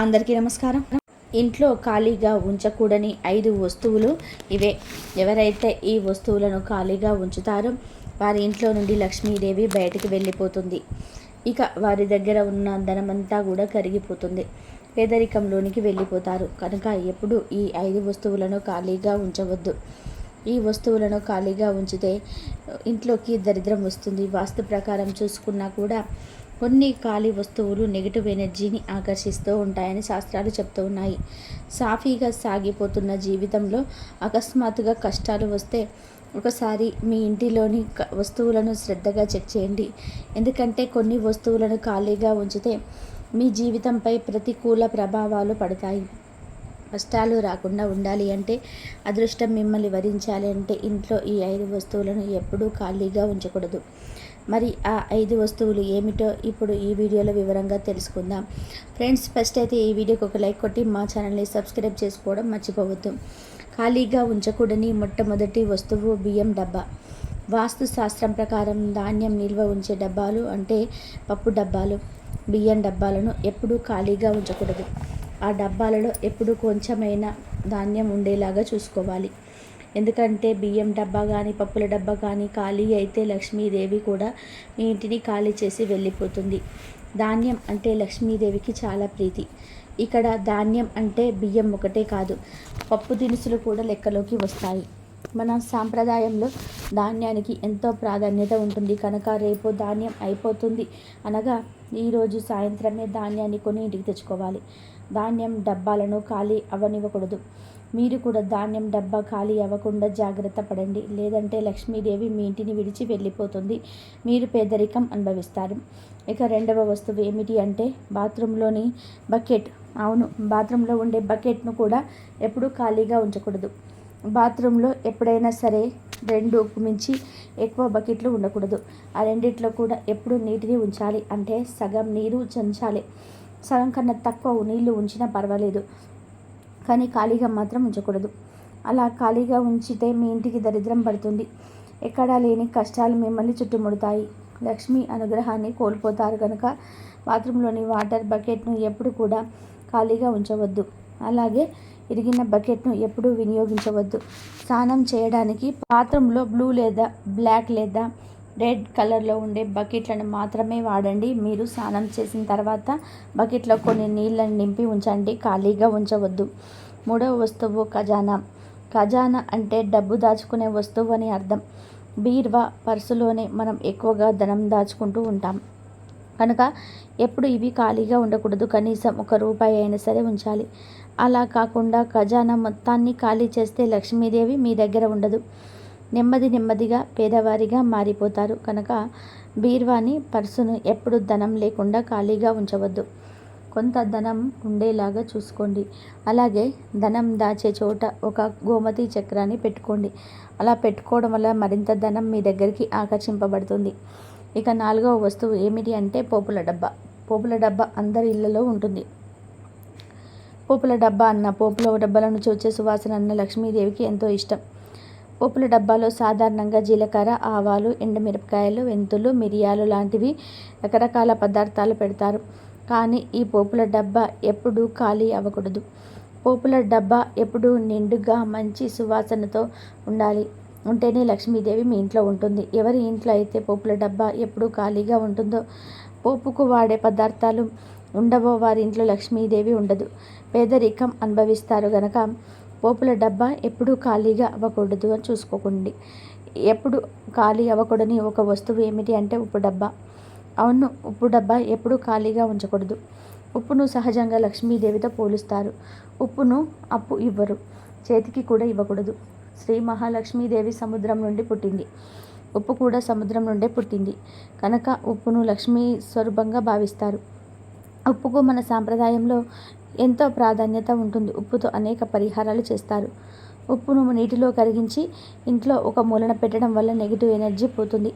అందరికీ నమస్కారం. ఇంట్లో ఖాళీగా ఉంచకూడని ఐదు వస్తువులు ఇవే. ఎవరైతే ఈ వస్తువులను ఖాళీగా ఉంచుతారో వారి ఇంట్లో నుండి లక్ష్మీదేవి బయటికి వెళ్ళిపోతుంది. ఇక వారి దగ్గర ఉన్న ధనమంతా కూడా కరిగిపోతుంది. పేదరికంలోనికి వెళ్ళిపోతారు. కనుక ఎప్పుడు ఈ ఐదు వస్తువులను ఖాళీగా ఉంచవద్దు. ఈ వస్తువులను ఖాళీగా ఉంచితే ఇంట్లోకి దరిద్రం వస్తుంది. వాస్తు ప్రకారం చూసుకున్నా కూడా కొన్ని ఖాళీ వస్తువులు నెగిటివ్ ఎనర్జీని ఆకర్షిస్తూ ఉంటాయని శాస్త్రాలు చెప్తూ ఉన్నాయి. సాఫీగా సాగిపోతున్న జీవితంలో అకస్మాత్తుగా కష్టాలు వస్తే ఒకసారి మీ ఇంటిలోని వస్తువులను శ్రద్ధగా చెక్ చేయండి. ఎందుకంటే కొన్ని వస్తువులను ఖాళీగా ఉంచితే మీ జీవితంపై ప్రతికూల ప్రభావాలు పడతాయి. కష్టాలు రాకుండా ఉండాలి అంటే అదృష్టం మిమ్మల్ని వరించాలి అంటే ఇంట్లో ఈ ఐదు వస్తువులను ఎప్పుడూ ఖాళీగా ఉంచకూడదు. మరి ఆ ఐదు వస్తువులు ఏమిటో ఇప్పుడు ఈ వీడియోలో వివరంగా తెలుసుకుందాం. ఫ్రెండ్స్ ఫస్ట్ అయితే ఈ వీడియోకి ఒక లైక్ కొట్టి మా ఛానల్ని సబ్స్క్రైబ్ చేసుకోవడం మర్చిపోవద్దు. ఖాళీగా ఉంచకూడని మొట్టమొదటి వస్తువు బియ్యం డబ్బా. వాస్తు శాస్త్రం ప్రకారం ధాన్యం నిల్వ ఉంచే డబ్బాలు అంటే పప్పు డబ్బాలు బియ్యం డబ్బాలను ఎప్పుడూ ఖాళీగా ఉంచకూడదు. ఆ డబ్బాలలో ఎప్పుడు కొంచెమైనా ధాన్యం ఉండేలాగా చూసుకోవాలి. ఎందుకంటే బియ్యం డబ్బా కానీ పప్పుల డబ్బా కానీ ఖాళీ అయితే లక్ష్మీదేవి కూడా మీ ఇంటిని ఖాళీ చేసి వెళ్ళిపోతుంది. ధాన్యం అంటే లక్ష్మీదేవికి చాలా ప్రీతి. ఇక్కడ ధాన్యం అంటే బియ్యం ఒకటే కాదు పప్పు దినుసులు కూడా లెక్కలోకి వస్తాయి. మన సాంప్రదాయంలో ధాన్యానికి ఎంతో ప్రాధాన్యత ఉంటుంది. కనుక రేపు ధాన్యం అయిపోతుంది అనగా ఈరోజు సాయంత్రమే ధాన్యాన్ని కొని ఇంటికి తెచ్చుకోవాలి. ధాన్యం డబ్బాలను ఖాళీ అవ్వనివ్వకూడదు మీరు కూడా ధాన్యం డబ్బా ఖాళీ అవ్వకుండా జాగ్రత్త పడండి. లేదంటే లక్ష్మీదేవి మీ ఇంటిని విడిచి వెళ్ళిపోతుంది. మీరు పేదరికం అనుభవిస్తారు. ఇక రెండవ వస్తువు ఏమిటి అంటే బాత్రూంలోని బకెట్. అవును బాత్రూంలో ఉండే బకెట్ను కూడా ఎప్పుడూ ఖాళీగా ఉంచకూడదు. బాత్రూంలో ఎప్పుడైనా సరే రెండు మించి ఎక్కువ బకెట్లు ఉండకూడదు. ఆ రెండిట్లో కూడా ఎప్పుడు నీటిని ఉంచాలి. అంటే సగం నీరు చంచాలి. సగం కన్నా తక్కువ నీళ్ళు ఉంచినా పర్వాలేదు. కానీ ఖాళీగా మాత్రం ఉంచకూడదు. అలా ఖాళీగా ఉంచితే మీ ఇంటికి దరిద్రం పడుతుంది. ఎక్కడా లేని కష్టాలు మిమ్మల్ని చుట్టుముడతాయి. లక్ష్మి అనుగ్రహాన్ని కోల్పోతారు కనుక బాత్రూంలోని వాటర్ బకెట్ను ఎప్పుడు కూడా ఖాళీగా ఉంచవద్దు. అలాగే ఇరిగిన బకెట్ను ఎప్పుడూ వినియోగించవద్దు. స్నానం చేయడానికి బాత్రూంలో బ్లూ లేదా బ్లాక్ లేదా రెడ్ కలర్లో ఉండే బకెట్లను మాత్రమే వాడండి. మీరు స్నానం చేసిన తర్వాత బకెట్లో కొన్ని నీళ్ళని నింపి ఉంచండి. ఖాళీగా ఉంచవద్దు. మూడవ వస్తువు ఖజానా. ఖజానా అంటే డబ్బు దాచుకునే వస్తువు అని అర్థం. బీర్వా పర్సులోనే మనం ఎక్కువగా ధనం దాచుకుంటూ ఉంటాం. కనుక ఎప్పుడు ఇవి ఖాళీగా ఉండకూడదు. కనీసం ఒక రూపాయి అయినా సరే ఉంచాలి. అలా కాకుండా ఖజానా మొత్తాన్ని ఖాళీ చేస్తే లక్ష్మీదేవి మీ దగ్గర ఉండదు. నెమ్మది నెమ్మదిగా పేదవారిగా మారిపోతారు. కనుక బీర్వాని పర్సును ఎప్పుడు ధనం లేకుండా ఖాళీగా ఉంచవద్దు. కొంత ధనం ఉండేలాగా చూసుకోండి. అలాగే ధనం దాచే చోట ఒక గోమతి చక్రాన్ని పెట్టుకోండి. అలా పెట్టుకోవడం వల్ల మరింత ధనం మీ దగ్గరికి ఆకర్షింపబడుతుంది. ఇక నాలుగవ వస్తువు ఏమిటి అంటే పోపుల డబ్బా. పోపుల డబ్బా అందరి ఇళ్ళలో ఉంటుంది. పోపుల డబ్బా అన్న పోపుల డబ్బాలను చూచే సువాసన అన్న లక్ష్మీదేవికి ఎంతో ఇష్టం. పోపుల డబ్బాలో సాధారణంగా జీలకర్ర ఆవాలు ఎండుమిరపకాయలు మెంతులు మిరియాలు లాంటివి రకరకాల పదార్థాలు పెడతారు. కానీ ఈ పోపుల డబ్బా ఎప్పుడూ ఖాళీ అవ్వకూడదు. పోపుల డబ్బా ఎప్పుడూ నిండుగా మంచి సువాసనతో ఉండాలి. ఉంటేనే లక్ష్మీదేవి మీ ఇంట్లో ఉంటుంది. ఎవరి ఇంట్లో అయితే పోపుల డబ్బా ఎప్పుడూ ఖాళీగా ఉంటుందో పోపుకు వాడే పదార్థాలు ఉండవో వారి ఇంట్లో లక్ష్మీదేవి ఉండదు. పేదరికం అనుభవిస్తారు గనక పోపుల డబ్బా ఎప్పుడూ ఖాళీగా అవ్వకూడదు అని చూసుకోకండి. ఎప్పుడు ఖాళీ అవ్వకూడని ఒక వస్తువు ఏమిటి అంటే ఉప్పు డబ్బా. అవును ఉప్పు డబ్బా ఎప్పుడూ ఖాళీగా ఉంచకూడదు. ఉప్పును సహజంగా లక్ష్మీదేవితో పోలుస్తారు. ఉప్పును అప్పు ఇవ్వరు చేతికి కూడా ఇవ్వకూడదు. శ్రీ మహాలక్ష్మీదేవి సముద్రం నుండి పుట్టింది. ఉప్పు కూడా సముద్రం నుండే పుట్టింది. కనుక ఉప్పును లక్ష్మీ స్వరూపంగా భావిస్తారు. ఉప్పుకు మన సాంప్రదాయంలో ఎంతో ప్రాధాన్యత ఉంటుంది. ఉప్పుతో అనేక పరిహారాలు చేస్తారు. ఉప్పును నీటిలో కరిగించి ఇంట్లో ఒక మూలన పెట్టడం వల్ల నెగిటివ్ ఎనర్జీ పోతుంది.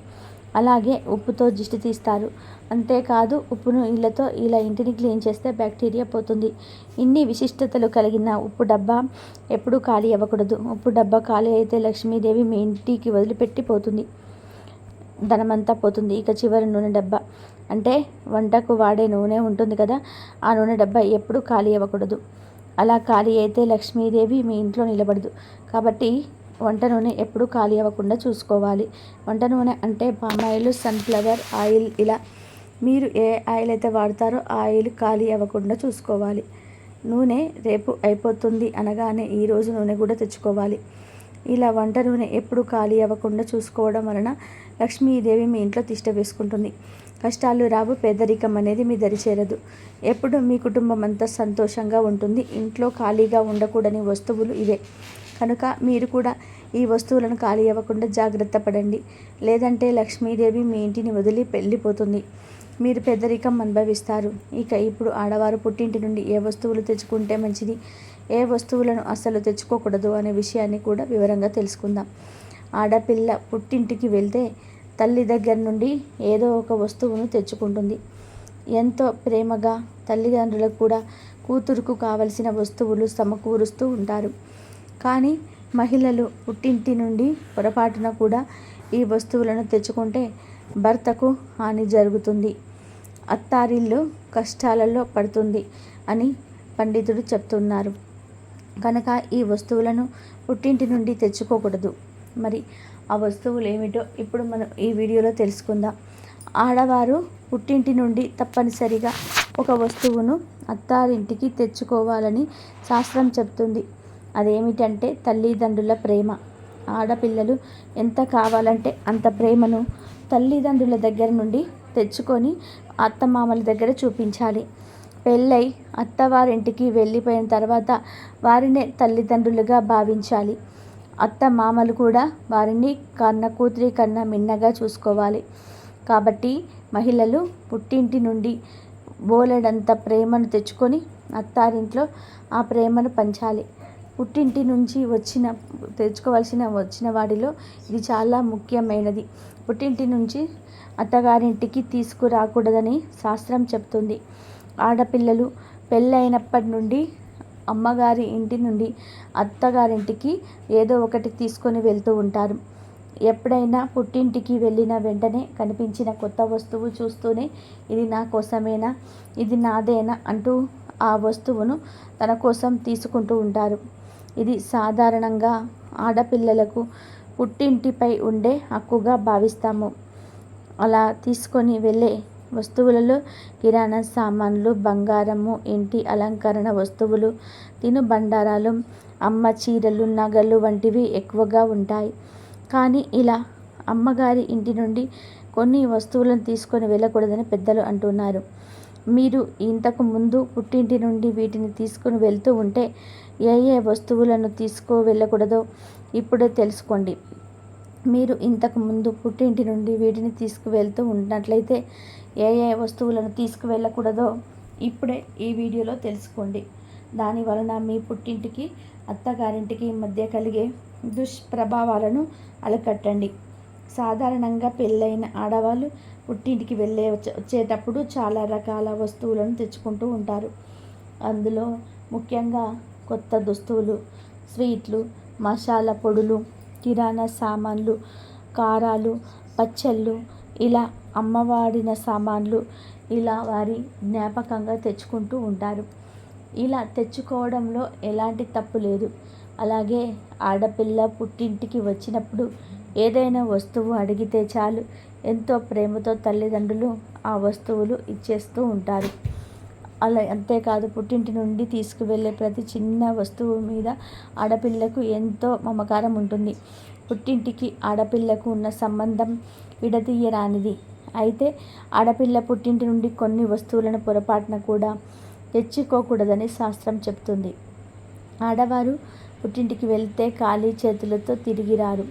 అలాగే ఉప్పుతో దిష్టి తీస్తారు. అంతేకాదు ఉప్పును ఇళ్ళతో ఇలా ఇంటిని క్లీన్ చేస్తే బ్యాక్టీరియా పోతుంది. ఇన్ని విశిష్టతలు కలిగిన ఉప్పు డబ్బా ఎప్పుడూ ఖాళీ అవ్వకూడదు. ఉప్పు డబ్బా ఖాళీ అయితే లక్ష్మీదేవి మీ ఇంటికి వదిలిపెట్టి పోతుంది. ధనమంతా పోతుంది. ఇక చివరి నూనె డబ్బా. అంటే వంటకు వాడే నూనె ఉంటుంది కదా ఆ నూనె డబ్బా ఎప్పుడు ఖాళీ అవ్వకూడదు. అలా ఖాళీ అయితే లక్ష్మీదేవి మీ ఇంట్లో నిలబడదు. కాబట్టి వంట నూనె ఎప్పుడు ఖాళీ అవ్వకుండా చూసుకోవాలి. వంట నూనె అంటే పామాయిల్ సన్ఫ్లవర్ ఆయిల్ ఇలా. మీరు ఏ ఆయిల్ అయితే వాడతారో ఆ ఆయిల్ ఖాళీ అవ్వకుండా చూసుకోవాలి. నూనె రేపు అయిపోతుంది అనగానే ఈరోజు నూనె కూడా తెచ్చుకోవాలి. ఇలా వంట నూనె ఎప్పుడు ఖాళీ అవ్వకుండా చూసుకోవడం వలన లక్ష్మీదేవి మీ ఇంట్లో తిష్ట వేసుకుంటుంది. కష్టాలు రావు పేదరికం అనేది మీ దరి చేరదు. ఎప్పుడు మీ కుటుంబం అంతా సంతోషంగా ఉంటుంది. ఇంట్లో ఖాళీగా ఉండకూడని వస్తువులు ఇవే. కనుక మీరు కూడా ఈ వస్తువులను ఖాళీ అవ్వకుండా జాగ్రత్త పడండి. లేదంటే లక్ష్మీదేవి మీ ఇంటిని వదిలి వెళ్ళిపోతుంది. మీరు పెద్దరికం అనుభవిస్తారు. ఇక ఇప్పుడు ఆడవారు పుట్టింటి నుండి ఏ వస్తువులు తెచ్చుకుంటే మంచిది? ఏ వస్తువులను అస్సలు తెచ్చుకోకూడదు అనే విషయాన్ని కూడా వివరంగా తెలుసుకుందాం. ఆడపిల్ల పుట్టింటికి వెళ్తే తల్లి దగ్గర నుండి ఏదో ఒక వస్తువును తెచ్చుకుంటుంది. ఎంతో ప్రేమగా తల్లిదండ్రులకు కూడా కూతురుకు కావలసిన వస్తువులు సమకూరుస్తూ ఉంటారు. కానీ మహిళలు పుట్టింటి నుండి పొరపాటున కూడా ఈ వస్తువులను తెచ్చుకుంటే భర్తకు హాని జరుగుతుంది. అత్తారిల్లు కష్టాలలో పడుతుంది అని పండితుడు చెప్తున్నారు. కనుక ఈ వస్తువులను పుట్టింటి నుండి తెచ్చుకోకూడదు. మరి ఆ వస్తువులు ఏమిటో ఇప్పుడు మనం ఈ వీడియోలో తెలుసుకుందాం. ఆడవారు పుట్టింటి నుండి తప్పనిసరిగా ఒక వస్తువును అత్తారింటికి తెచ్చుకోవాలని శాస్త్రం చెప్తుంది అదేమిటంటే తల్లిదండ్రుల ప్రేమ. ఆడపిల్లలు ఎంత కావాలంటే అంత ప్రేమను తల్లిదండ్రుల దగ్గర నుండి తెచ్చుకొని అత్తమామల దగ్గర చూపించాలి. పెళ్ళై అత్తవారింటికి వెళ్ళిపోయిన తర్వాత వారినే తల్లిదండ్రులుగా భావించాలి. అత్త మామలు కూడా వారిని కన్న కూతురి కన్నా మిన్నగా చూసుకోవాలి. కాబట్టి మహిళలు పుట్టింటి నుండి బోలెడంత ప్రేమను తెచ్చుకొని అత్తారింట్లో ఆ ప్రేమను పంచాలి. పుట్టింటి నుంచి వచ్చిన తెచ్చుకోవాల్సిన వచ్చిన వాటిలో ఇది చాలా ముఖ్యమైనది. పుట్టింటి నుంచి అత్తగారింటికి తీసుకురాకూడదని శాస్త్రం చెప్తుంది. ఆడపిల్లలు పెళ్ళైనప్పటి నుండి అమ్మగారి ఇంటి నుండి అత్తగారింటికి ఏదో ఒకటి తీసుకొని వెళ్తూ ఉంటారు. ఎప్పుడైనా పుట్టింటికి వెళ్ళిన వెంటనే కనిపించిన కొత్త వస్తువు చూస్తూనే ఇది నా కోసమేనా? ఇది నాదేనా? అంటూ ఆ వస్తువును తన కోసం తీసుకుంటూ ఉంటారు. ఇది సాధారణంగా ఆడపిల్లలకు పుట్టింటిపై ఉండే హక్కుగా భావిస్తాము. అలా తీసుకొని వెళ్ళే వస్తువులలో కిరాణా సామాన్లు బంగారము ఇంటి అలంకరణ వస్తువులు తినుబండారాలు అమ్మ చీరలు నగలు వంటివి ఎక్కువగా ఉంటాయి. కానీ ఇలా అమ్మగారి ఇంటి నుండి కొన్ని వస్తువులను తీసుకొని వెళ్ళకూడదని పెద్దలు అంటున్నారు. మీరు ఇంతకు ముందు పుట్టింటి నుండి వీటిని తీసుకుని వెళ్తూ ఉంటే ఏ ఏ వస్తువులను తీసుకో వెళ్ళకూడదో ఇప్పుడే తెలుసుకోండి. మీరు ఇంతకు ముందు పుట్టింటి నుండి వీటిని తీసుకువెళ్తూ ఉన్నట్లయితే ఏ ఏ వస్తువులను తీసుకువెళ్ళకూడదో ఇప్పుడే ఈ వీడియోలో తెలుసుకోండి. దాని వలన మీ పుట్టింటికి అత్తగారింటికి మధ్య కలిగే దుష్ప్రభావాలను అలకట్టండి. సాధారణంగా పెళ్ళైన ఆడవాళ్ళు పుట్టింటికి వెళ్ళే వచ్చేటప్పుడు చాలా రకాల వస్తువులను తెచ్చుకుంటూ ఉంటారు. అందులో ముఖ్యంగా కొత్త దుస్తువులు స్వీట్లు మసాలా పొడులు కిరాణా సామాన్లు కారాలు పచ్చళ్ళు ఇలా అమ్మవాడిన సామాన్లు ఇలా వారి జ్ఞాపకంగా తెచ్చుకుంటూ ఉంటారు. ఇలా తెచ్చుకోవడంలో ఎలాంటి తప్పు లేదు. అలాగే ఆడపిల్ల పుట్టింటికి వచ్చినప్పుడు ఏదైనా వస్తువు అడిగితే చాలు ఎంతో ప్రేమతో తల్లిదండ్రులు ఆ వస్తువులు ఇచ్చేస్తూ ఉంటారు. అలా అంతేకాదు పుట్టింటి నుండి తీసుకువెళ్ళే ప్రతి చిన్న వస్తువు మీద ఆడపిల్లకు ఎంతో మమకారం ఉంటుంది. పుట్టింటికి ఆడపిల్లకు ఉన్న సంబంధం విడదీయరానిది. అయితే ఆడపిల్ల పుట్టింటి నుండి కొన్ని వస్తువులను పొరపాటున కూడా తెచ్చుకోకూడదని శాస్త్రం చెప్తుంది ఆడవారు పుట్టింటికి వెళ్తే ఖాళీ చేతులతో తిరిగి రారు.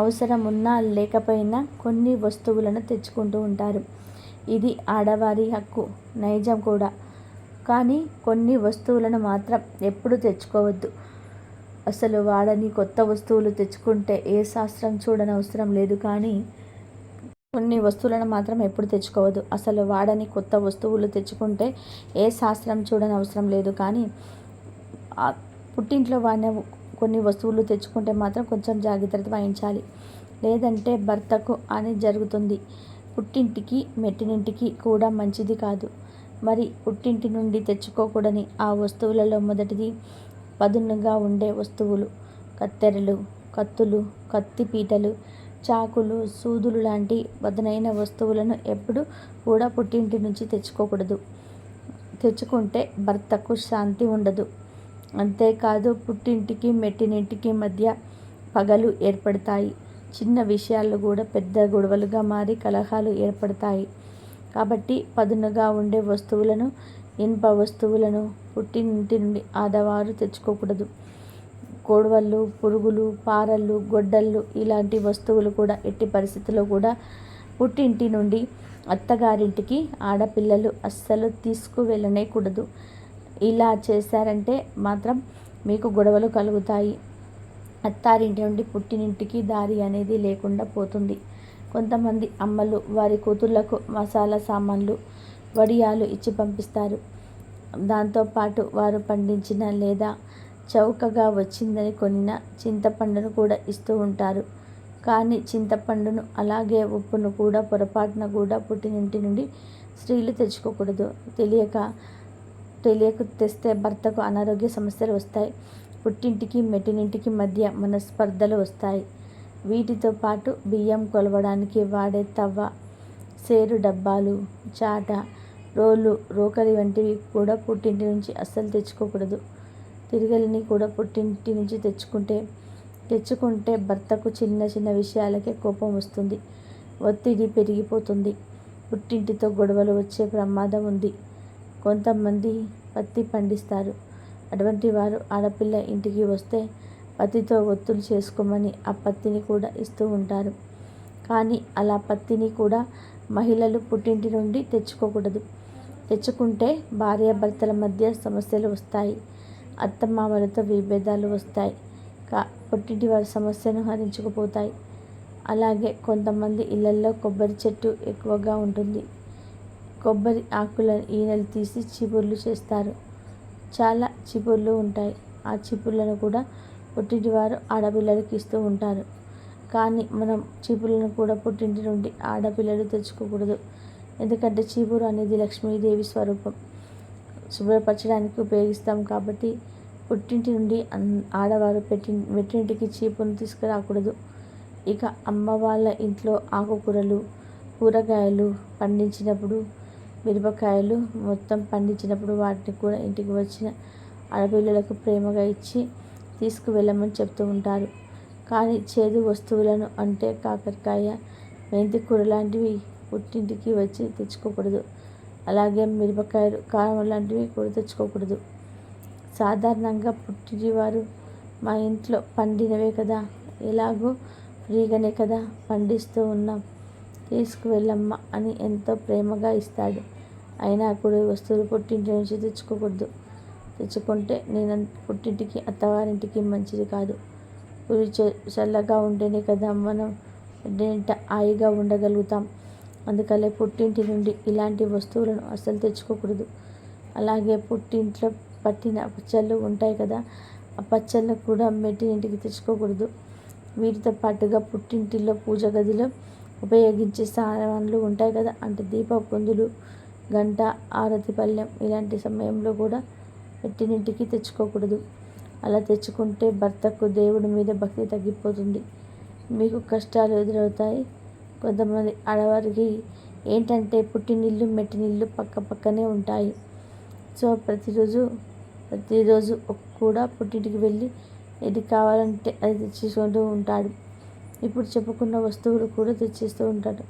అవసరం ఉన్నా లేకపోయినా కొన్ని వస్తువులను తెచ్చుకుంటూ ఉంటారు. ఇది ఆడవారి హక్కు నైజం కూడా. కానీ కొన్ని వస్తువులను మాత్రం ఎప్పుడు తెచ్చుకోవద్దు. అసలు వాడని కొత్త వస్తువులు తెచ్చుకుంటే ఏ శాస్త్రం చూడనవసరం లేదు కానీ కొన్ని వస్తువులను మాత్రం ఎప్పుడు తెచ్చుకోవద్దు. అసలు వాడని కొత్త వస్తువులు తెచ్చుకుంటే ఏ శాస్త్రం చూడనవసరం లేదు కానీ పుట్టింట్లో వాడిన కొన్ని వస్తువులు తెచ్చుకుంటే మాత్రం కొంచెం జాగ్రత్త వహించాలి లేదంటే భర్తకు అని జరుగుతుంది. పుట్టింటికి మెట్టినింటికి కూడా మంచిది కాదు. మరి పుట్టింటి నుండి తెచ్చుకోకూడని ఆ వస్తువులలో మొదటిది పదునుగా ఉండే వస్తువులు. కత్తెరలు కత్తులు కత్తి పీటలు చాకులు సూదులు లాంటి వదనైన వస్తువులను ఎప్పుడు కూడా పుట్టింటి నుంచి తెచ్చుకోకూడదు. తెచ్చుకుంటే భర్తకు శాంతి ఉండదు. అంతేకాదు పుట్టింటికి మెట్టినింటికి మధ్య పగలు ఏర్పడతాయి. చిన్న విషయాలు కూడా పెద్ద గొడవలుగా మారి కలహాలు ఏర్పడతాయి. కాబట్టి పదునుగా ఉండే వస్తువులను ఇనుప వస్తువులను పుట్టినింటి నుండి ఆడవారు తెచ్చుకోకూడదు. కోడవళ్ళు పురుగులు పారలు గొడ్డళ్ళు ఇలాంటి వస్తువులు కూడా ఎట్టి పరిస్థితుల్లో కూడా పుట్టింటి నుండి అత్తగారింటికి ఆడపిల్లలు అస్సలు తీసుకువెళ్ళనేకూడదు. ఇలా చేశారంటే మాత్రం మీకు గొడవలు కలుగుతాయి. అత్తారింటి నుండి పుట్టినింటికి దారి అనేది లేకుండా పోతుంది. కొంతమంది అమ్మలు వారి కూతుర్లకు మసాలా సామాన్లు వడియాలు ఇచ్చి పంపిస్తారు. దాంతోపాటు వారు పండించిన లేదా చౌకగా వచ్చిందని కొనిన చింతపండును కూడా ఇస్తూ ఉంటారు. కానీ చింతపండును అలాగే ఉప్పును కూడా పొరపాటున కూడా పుట్టినింటి నుండి స్త్రీలు తెచ్చుకోకూడదు. తెలియక తెలియక తెస్తే భర్తకు అనారోగ్య సమస్యలు వస్తాయి. పుట్టింటికి మెట్టినింటికి మధ్య మనస్పర్ధలు వస్తాయి. వీటితో పాటు బియ్యం కొలవడానికి వాడే తవ్వ సేరు డబ్బాలు చాట రోళ్ళు రోకలి వంటివి కూడా పుట్టింటి నుంచి అస్సలు తెచ్చుకోకూడదు. తిరగలిని కూడా పుట్టింటి నుంచి తెచ్చుకుంటే తెచ్చుకుంటే భర్తకు చిన్న చిన్న విషయాలకే కోపం వస్తుంది. ఒత్తిడి పెరిగిపోతుంది. పుట్టింటితో గొడవలు వచ్చే ప్రమాదం ఉంది. కొంతమంది పత్తి పండిస్తారు. అటువంటి వారు ఆడపిల్ల ఇంటికి వస్తే పత్తితో ఒత్తులు చేసుకోమని ఆ పత్తిని కూడా ఇస్తూ ఉంటారు. కానీ అలా పత్తిని కూడా మహిళలు పుట్టింటి నుండి తెచ్చుకోకూడదు. తెచ్చుకుంటే భార్యాభర్తల మధ్య సమస్యలు వస్తాయి. అత్తమామలతో విభేదాలు వస్తాయి. కా పుట్టింటి వారి సమస్యను హరించుకుపోతాయి. అలాగే కొంతమంది ఇళ్ళల్లో కొబ్బరి చెట్టు ఎక్కువగా ఉంటుంది. కొబ్బరి ఆకుల ఈనెలు తీసి చిపుర్లు చేస్తారు. చాలా చిపుర్లు ఉంటాయి. ఆ చిపుర్లను కూడా పుట్టింటి వారు ఆడపిల్లలకి ఇస్తూ ఉంటారు. కానీ మనం చీపులను కూడా పుట్టింటి నుండి ఆడపిల్లలు తెచ్చుకోకూడదు. ఎందుకంటే చీపురు అనేది లక్ష్మీదేవి స్వరూపం. శుభ్రపరచడానికి ఉపయోగిస్తాం కాబట్టి పుట్టింటి నుండి ఆడవారు పెట్టి మెట్టింటికి చీపును తీసుకురాకూడదు. ఇక అమ్మ వాళ్ళ ఇంట్లో ఆకుకూరలు కూరగాయలు పండించినప్పుడు మిరపకాయలు మొత్తం పండించినప్పుడు వాటిని కూడా ఇంటికి వచ్చిన ఆడపిల్లలకు ప్రేమగా ఇచ్చి తీసుకువెళ్ళమని చెప్తూ ఉంటారు. కానీ చేదు వస్తువులను అంటే కాకరకాయ మెంతి కూర లాంటివి పుట్టింటికి వచ్చి తెచ్చుకోకూడదు. అలాగే మిరపకాయలు కారం లాంటివి కూడా తెచ్చుకోకూడదు. సాధారణంగా పుట్టింటి వారు మా ఇంట్లో పండినవే కదా ఎలాగో ఫ్రీగానే కదా పండిస్తూ ఉన్నాం. తీసుకువెళ్ళమ్మా అని ఎంతో ప్రేమగా ఇస్తాడు. అయినా కూడా వస్తువులు పుట్టింటి నుంచి తెచ్చుకోకూడదు. తెచ్చుకుంటే నేను పుట్టింటికి అత్తవారింటికి మంచిది కాదు. ఊరి చల్లగా ఉంటేనే కదా మనం డేంట హాయిగా ఉండగలుగుతాం. అందుకనే పుట్టింటి నుండి ఇలాంటి వస్తువులను అస్సలు తెచ్చుకోకూడదు. అలాగే పుట్టింట్లో పట్టిన పచ్చళ్ళు ఉంటాయి కదా ఆ పచ్చళ్ళు కూడా మెట్టినింటికి తెచ్చుకోకూడదు. వీటితో పాటుగా పుట్టింటిలో పూజ గదిలో ఉపయోగించే సామాన్లు ఉంటాయి కదా అంటే దీప పొందులు గంట ఆరతి పళ్ళెం ఇలాంటి సమయంలో కూడా పెట్టినింటికి తెచ్చుకోకూడదు. అలా తెచ్చుకుంటే భర్తకు దేవుడి మీద భక్తి తగ్గిపోతుంది. మీకు కష్టాలు ఎదురవుతాయి. కొంతమంది ఆడవారికి ఏంటంటే పుట్టినిల్లు మెట్టినిల్లు పక్క పక్కనే ఉంటాయి. సో ప్రతిరోజు ప్రతిరోజు కూడా పుట్టింటికి వెళ్ళి ఏది కావాలంటే అది తెచ్చేసుకుంటూ ఉంటాడు. ఇప్పుడు చెప్పుకున్న వస్తువులు కూడా తెచ్చిస్తూ ఉంటాడు.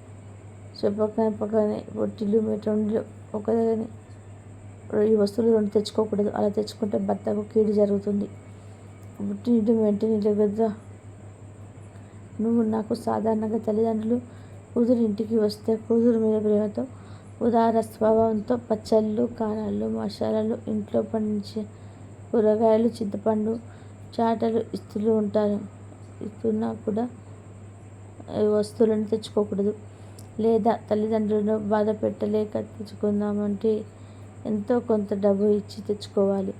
చెప్పకనే పక్కనే పొట్టిల్లు మెట్టిల్లు ఒక దగ్గరనే ఈ వస్తువులు రెండు తెచ్చుకోకూడదు. అలా తెచ్చుకుంటే భర్తకు కీడు జరుగుతుంది. పుట్టినింటి వెంటనే కదా నువ్వు నాకు సాధారణంగా తల్లిదండ్రులు కూతురు ఇంటికి వస్తే కూతురు మీద ప్రేమతో ఉదార స్వభావంతో పచ్చళ్ళు కారాలు మసాలాలు ఇంట్లో పండించే కూరగాయలు చింతపండు చాటలు ఇస్తూ ఉంటారు ఇస్తున్నా కూడా వస్తువులను తెచ్చుకోకూడదు. లేదా తల్లిదండ్రులను బాధ పెట్టలేక తెచ్చుకుందామంటే ఎంతో కొంత డబ్బు ఇచ్చి తెచ్చుకోవాలి.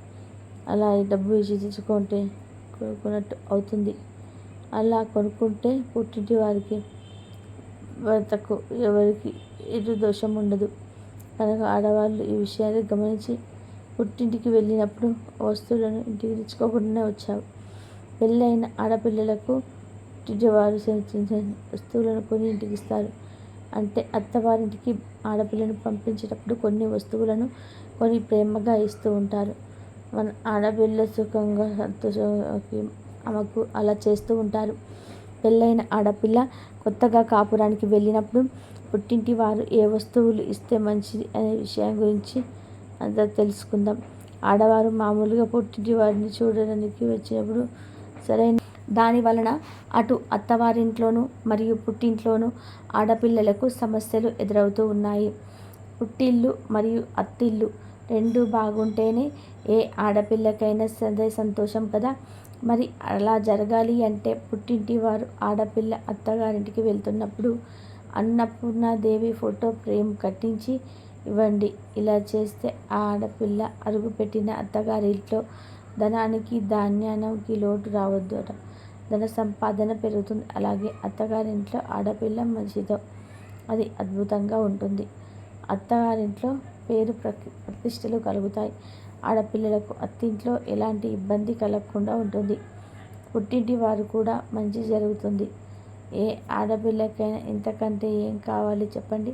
అలా డబ్బు ఇచ్చి తెచ్చుకుంటే కొనుక్కున్నట్టు అవుతుంది. అలా కొనుక్కుంటే పుట్టింటి వారికి భర్తకు ఎవరికి ఎటు దోషం ఉండదు. కనుక ఆడవాళ్ళు ఈ విషయాన్ని గమనించి పుట్టింటికి వెళ్ళినప్పుడు వస్తువులను ఇంటికి తెచ్చుకోకుండానే వచ్చావు. పెళ్ళైన ఆడపిల్లలకు పుట్టింటి వారు వస్తువులను కొని ఇంటికి ఇస్తారు. అంటే అత్తవారింటికి ఆడపిల్లను పంపించేటప్పుడు కొన్ని వస్తువులను కొని ప్రేమగా ఇస్తూ ఉంటారు. మన ఆడపిల్ల సుఖంగా సంతోషంగా ఆమెకు అలా చేస్తూ ఉంటారు. పెళ్ళైన ఆడపిల్ల కొత్తగా కాపురానికి వెళ్ళినప్పుడు పుట్టింటి వారు ఏ వస్తువులు ఇస్తే మంచిది అనే విషయం గురించి అంతా తెలుసుకుందాం. ఆడవారు మామూలుగా పుట్టింటి వారిని చూడడానికి వచ్చినప్పుడు సరైన దాని వలన అటు అత్తవారింట్లోనూ మరియు పుట్టింట్లోనూ ఆడపిల్లలకు సమస్యలు ఎదురవుతూ ఉన్నాయి. పుట్టిల్లు మరియు అత్తిల్లు రెండు బాగుంటేనే ఏ ఆడపిల్లకైనా సదే సంతోషం కదా? మరి అలా జరగాలి అంటే పుట్టింటి వారు ఆడపిల్ల అత్తగారింటికి వెళ్తున్నప్పుడు అన్నపూర్ణాదేవి ఫోటో ఫ్రేమ్ కట్టించి ఇవ్వండి. ఇలా చేస్తే ఆ ఆడపిల్ల అరుగుపెట్టిన అత్తగారింట్లో ధనానికి ధాన్యానికి లోటు రావద్దట ధన సంపాదన పెరుగుతుంది. అలాగే అత్తగారింట్లో ఆడపిల్ల మంచిదో అది అద్భుతంగా ఉంటుంది. అత్తగారింట్లో పేరు ప్రతిష్టలు కలుగుతాయి. ఆడపిల్లలకు అత్తింట్లో ఎలాంటి ఇబ్బంది కలగకుండా ఉంటుంది. పుట్టింటి వారు కూడా మంచి జరుగుతుంది. ఏ ఆడపిల్లకైనా ఇంతకంటే ఏం కావాలి చెప్పండి?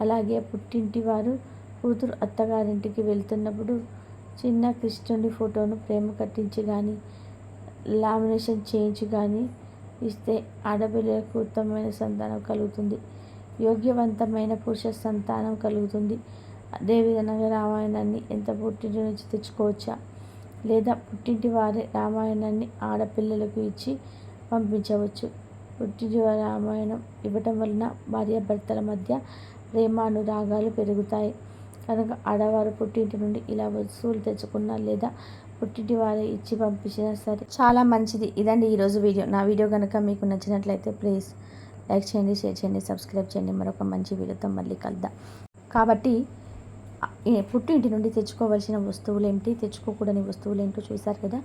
అలాగే పుట్టింటి వారు కూతురు అత్తగారింటికి వెళ్తున్నప్పుడు చిన్న కృష్ణుడి ఫోటోను ప్రేమ కట్టించి కానీ లామినేషన్ చేయించి కానీ ఇస్తే ఆడపిల్లలకు ఉత్తమమైన సంతానం కలుగుతుంది. యోగ్యవంతమైన పురుష సంతానం కలుగుతుంది. అదేవిధంగా రామాయణాన్ని ఎంత పుట్టింటి నుంచి తెచ్చుకోవచ్చా? లేదా పుట్టింటి వారే రామాయణాన్ని ఆడపిల్లలకు ఇచ్చి పంపించవచ్చు. పుట్టింటి వారి రామాయణం ఇవ్వటం వలన భార్యాభర్తల మధ్య ప్రేమానురాగాలు పెరుగుతాయి. కనుక ఆడవారు పుట్టింటి నుండి ఇలా వస్తువులు తెచ్చుకున్నా లేదా పుట్టింటి వాళ్ళు ఇచ్చి పంపించినా సరే చాలా మంచిది. ఇదండి ఈరోజు వీడియో. నా వీడియో కనుక మీకు నచ్చినట్లయితే ప్లీజ్ లైక్ చేయండి షేర్ చేయండి సబ్స్క్రైబ్ చేయండి. మరొక మంచి వీడియోతో మళ్ళీ కలుద్దాం. కాబట్టి పుట్టింటి నుండి తెచ్చుకోవాల్సిన వస్తువులు ఏమిటి తెచ్చుకోకూడని వస్తువులు ఏంటో చూశారు కదా?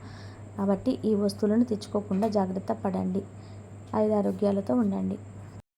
కాబట్టి ఈ వస్తువులను తెచ్చుకోకుండా జాగ్రత్త పడండి. ఐదు ఆరోగ్యాలతో ఉండండి.